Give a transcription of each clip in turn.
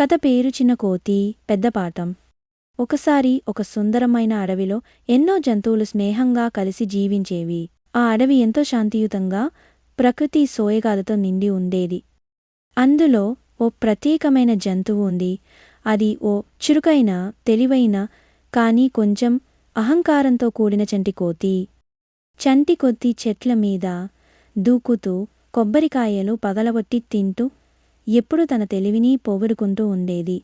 కథ పేరు చిన్న కోతి పెద్ద పాఠం. ఒకసారి ఒక సుందరమైన అడవిలో ఎన్నో జంతువులు స్నేహంగా కలిసి జీవించేవి. ఆ అడవి ఎంతో శాంతియుతంగా ప్రకృతి సోయగాలతో నిండి ఉండేది. అందులో ఓ ప్రత్యేకమైన జంతువు ఉంది. అది ఓ చురుకైన తెలివైన కానీ కొంచెం అహంకారంతో కూడిన చంటి కోతి. చంటి కొద్ది చెట్ల మీద దూకుతూ కొబ్బరికాయలు పగలగొట్టి తింటూ ఎప్పుడు తన తెలివిని పోగొడుకుంటూ ఉండేది.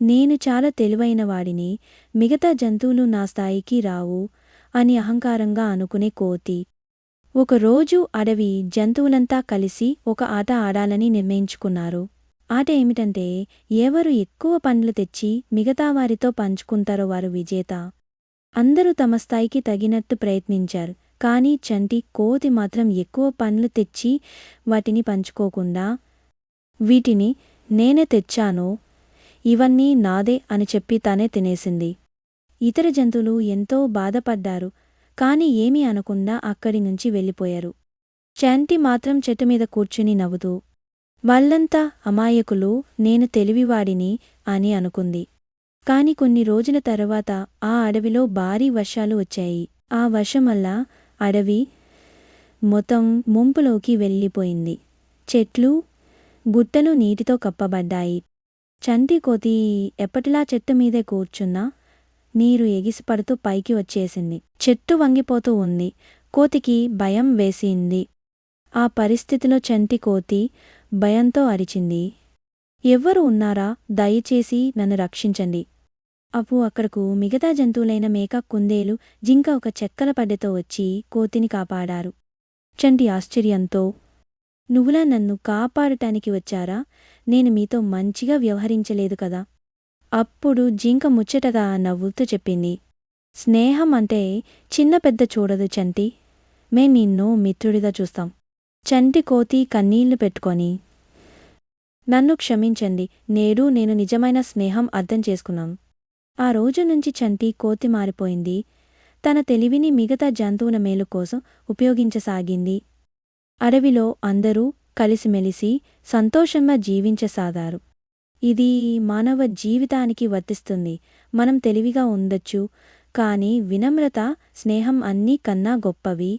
నేను చాలా తెలివైన వాడిని మిగతా జంతువులు నా స్థాయికి రావు అని అహంకారంగా అనుకునే కోతి. ఒకరోజు అడవి జంతువులంతా కలిసి ఒక ఆట ఆడాలని నిర్ణయించుకున్నారు. ఆట ఏమిటంటే ఎవరు ఎక్కువ పండ్లు తెచ్చి మిగతా వారితో పంచుకుంటారో వారు విజేత. అందరూ తమ స్థాయికి తగినట్టు ప్రయత్నించారు కానీ చంటి కోతి మాత్రం ఎక్కువ పండ్లు తెచ్చి వాటిని పంచుకోకుండా వీటిని నేనే తెచ్చాను? ఇవన్నీ నాదే అని చెప్పి తానే తినేసింది. ఇతర జంతువులు ఎంతో బాధపడ్డారు కాని ఏమీ అనకుండా అక్కడి నుంచి వెళ్ళిపోయారు. చంటి మాత్రం చెట్టు మీద కూర్చుని నవ్వుతూ వాళ్ళంతా అమాయకులు నేను తెలివివాడిని అని అనుకుంది. కాని కొన్ని రోజుల తర్వాత ఆ అడవిలో భారీ వర్షాలు వచ్చాయి. ఆ వర్షం వల్ల అడవి మొత్తం ముంపులోకి వెళ్ళిపోయింది. చెట్లు గుట్టలు నీటితో కప్పబడ్డాయి. చంటి కోతి ఎప్పటిలా చెట్టు మీదే కూర్చున్నా నీరు ఎగిసిపడుతూ పైకి వచ్చేసింది. చెట్టు వంగిపోతూ ఉంది. కోతికి భయం వేసింది. ఆ పరిస్థితిలో చంటి కోతి భయంతో అరిచింది. ఎవ్వరు ఉన్నారా? దయచేసి నన్ను రక్షించండి. అప్పు అక్కడకు మిగతా జంతువులైన మేక కుందేలు జింక ఒక చెక్కల పడ్డెతో వచ్చి కోతిని కాపాడారు. చంటి ఆశ్చర్యంతో నువ్వులా నన్ను కాపాడటానికి వచ్చారా? నేను మీతో మంచిగా వ్యవహరించలేదు కదా? అప్పుడు జింక ముచ్చటగా నవ్వుతూ చెప్పింది. స్నేహం అంటే చిన్న పెద్ద చూడదు చంటి. మేం నిన్ను మిత్రుడిగా చూస్తాం. చంటి కోతి కన్నీళ్ళు పెట్టుకొని. నన్ను క్షమించండి. నేడు నేను నిజమైన స్నేహం అర్థం చేసుకున్నాం. ఆ రోజు నుంచి చంటి కోతి మారిపోయింది. తన తెలివిని మిగతా జంతువుల మేలు కోసం ఉపయోగించసాగింది. అడవిలో అందరూ కలిసిమెలిసి సంతోషంగా జీవించసాగారు. ఇది మానవ జీవితానికి వర్తిస్తుంది. మనం తెలివిగా ఉండొచ్చు కానీ వినమ్రత స్నేహం అన్నీ కన్నా గొప్పవి.